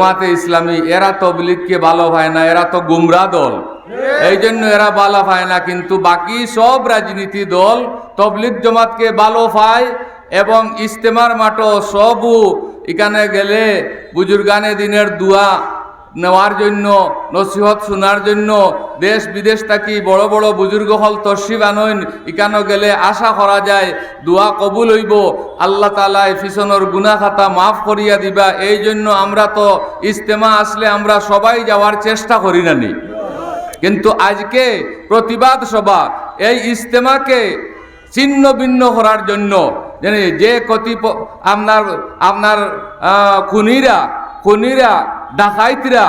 জমাতে ইসলামী, এরা তবলিগকে ভালো পায় না, এরা তো গুমরা দল। এই জন্য এরা ভালো পায় না, কিন্তু বাকি সব রাজনীতি দল তবলিগ জমাতকে ভালো পায় এবং ইস্তেমার মাঠ সবও এখানে গেলে বুজুর্গানে দিনের দুয়া নেওয়ার জন্য, নসিহত শোনার জন্য, দেশ বিদেশ থাকি বড় বড় বুজুর্গ হল তর্শিব আনইন, ইকানো গেলে আশা করা যায়, দোয়া কবুল হইব, আল্লাহ তালায় ফিসনের গুনা খাতা মাফ করিয়া দিবা, এই জন্য আমরা তো ইজতেমা আসলে আমরা সবাই যাওয়ার চেষ্টা করি না নি। কিন্তু আজকে প্রতিবাদ সভা, এই ইজতেমাকে ছিন্ন ভিন্ন করার জন্য, জানি যে কতিপ, আপনার আপনার খুনিরা খুনিরা ডাকাইতরা,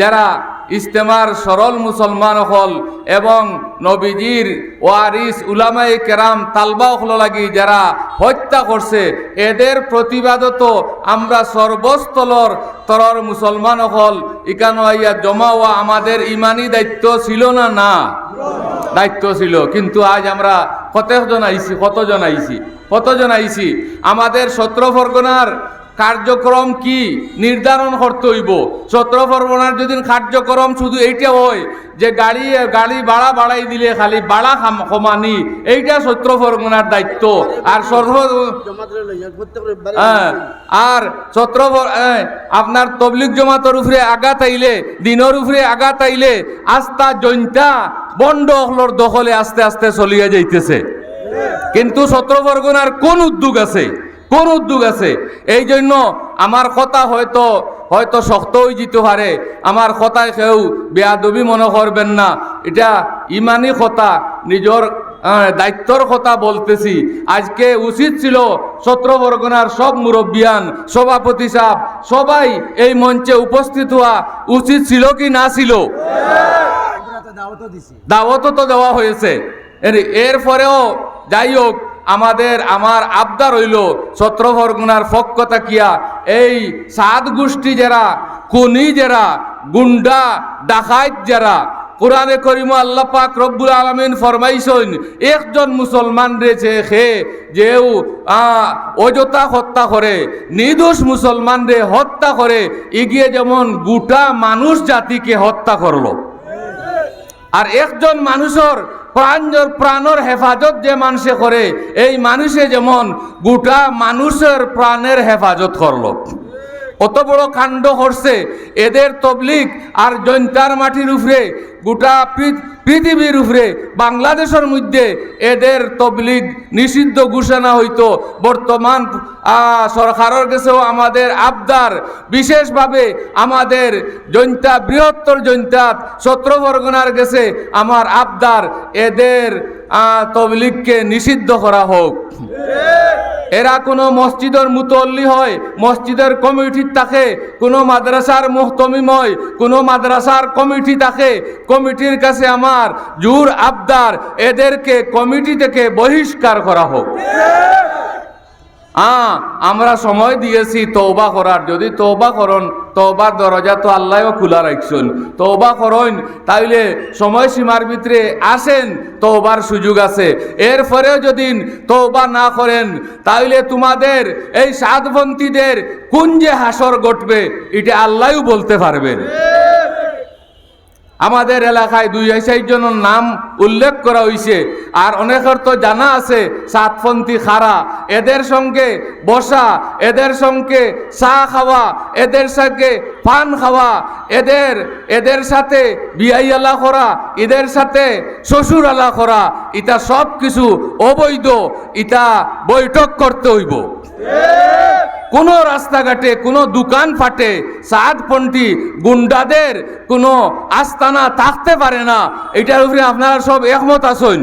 যারা ইস্তেমার সরল মুসলমান হল এবং নবীজির ওয়ারিস উলামাই কেরাম তালবা হল লাগি যারা হত্যা করছে, এদের প্রতিবাদত আমরা সর্বস্থলর তরর মুসলমান হল। ইকানো আইয়া জমা হওয়া আমাদের ইমানি দায়িত্ব ছিল না না? দায়িত্ব ছিল, কিন্তু আজ আমরা কতজন আইছি কতজন আইছি কতজন আইছি? আমাদের সত্র ফরগনার কার্যক্রম কি? নির্ধারণ করতে হইব। সত্র ফরগনার যদি কার্যক্রম শুধু এইটা হয় যে গাড়ি গাড়ি ভাড়া বাড়াই দিলে খালি খাম- কমানি এইটা সত্র ফরগনার দায়িত্ব। আর সর্ব হ্যাঁ, আর ছত্র আপনার তবলিক জমাতর উপরে আঘাত আইলে দিনের উপরে আঘাত আইলে আস্তা জৈন্তা বন্ড হলর দখলে আস্তে আস্তে চলিয়া যাইতেছে। কিন্তু ছত্র বরগুনার কোন উদ্যোগ আছে? কোন উদ্যোগ আছে? এই জন্য আমার কথা হয়তো হয়তো শক্ত হয়ে যেতে পারে আমার কথায় কেউ বেয়াদবি মনে করবেন না। এটা ইমানি কথা নিজের দায়িত্বর কথা বলতেছি। আজকে উচিত ছিল সত্র বরগনার সব মুরব্বিয়ান সভাপতি সাহ সবাই এই মঞ্চে উপস্থিত হওয়া উচিত ছিল কি না ছিল? দাওয়াতও তো দেওয়া হয়েছে। এর- এরপরেও যাই হোক আমাদের, আমার আবদার হইল সত্র বরগুনার পক্ষ তাকিয়া। এই সাত গোষ্ঠী যারা, কুনি যারা, গুন্ডা, ডাকাইত যারা, কোরআনে করিম আল্লাহ পাক রব্বুল আলমিন ফরমাইছেন, একজন মুসলমান রয়েছে সে যেও অযথা হত্যা করে, নির্দোষ মুসলমান রে হত্যা করে এগিয়ে যেমন গোটা মানুষ জাতিকে হত্যা করল। আর একজন মানুষের প্রাণ প্রাণর হেফাজত যে মানুষে করে, এই মানুষে যেমন গোটা মানুষের প্রাণের হেফাজত করল। কত বড় কাণ্ড করছে এদের তবলিক আর জৈন্তার মাটির উপরে গোটা পৃথিবীর উপরে বাংলাদেশের মধ্যে এদের তবলিগ নিষিদ্ধ ঘোষণা হইতো। বর্তমান সরকারের কাছেও আমাদের আবদার, বিশেষভাবে আমাদের জৈন্তা, বৃহত্তর জৈন্তাত সত্র বরগনার গেছে আমার আবদার এদের তবলিগকে নিষিদ্ধ করা হোক। এরা কোনো মসজিদের মুতল্লি হয়, মসজিদের কমিটি থাকে, কোনো মাদ্রাসার মোহতমিম হয়, কোনো মাদ্রাসার কমিটি থাকে। কমিটির কাছে আমার জুর আবদার, এদেরকে কমিটি থেকে বহিষ্কার করা হোক। আমরা সময় দিয়েছি তৌবা করার। যদি তৌবা করন তৌবার দরজা তো আল্লাহও খোলা রাখছেন। তবা করেন, তাইলে সময়সীমার ভিতরে আসেন তৌবার সুযোগ আছে। এরপরেও যদি তৌবা না করেন, তাইলে তোমাদের এই সাতপন্থীদের কোন যে হাসর ঘটবে, এটা আল্লাহও বলতে পারবেন। আমাদের এলাকায় দুই জনের নাম উল্লেখ করা হয়েছে আর অনেকের তো জানা আছে, সাতপন্থী খারা এদের সঙ্গে বসা, এদের সঙ্গে চা খাওয়া, এদের সঙ্গে পান খাওয়া, এদের এদের সাথে বিয়াই আলা করা, এদের সাথে শ্বশুর আলা করা ইটা সব কিছু অবৈধ ইটা বৈঠক করতে হইব। কোনো রাস্তাঘাটে, কোনো দোকান ফাটে সাতপন্থী গুন্ডাদের কোনো আস্তানা থাকতে পারে না। এটার উপরে আপনারা সব একমত আসুন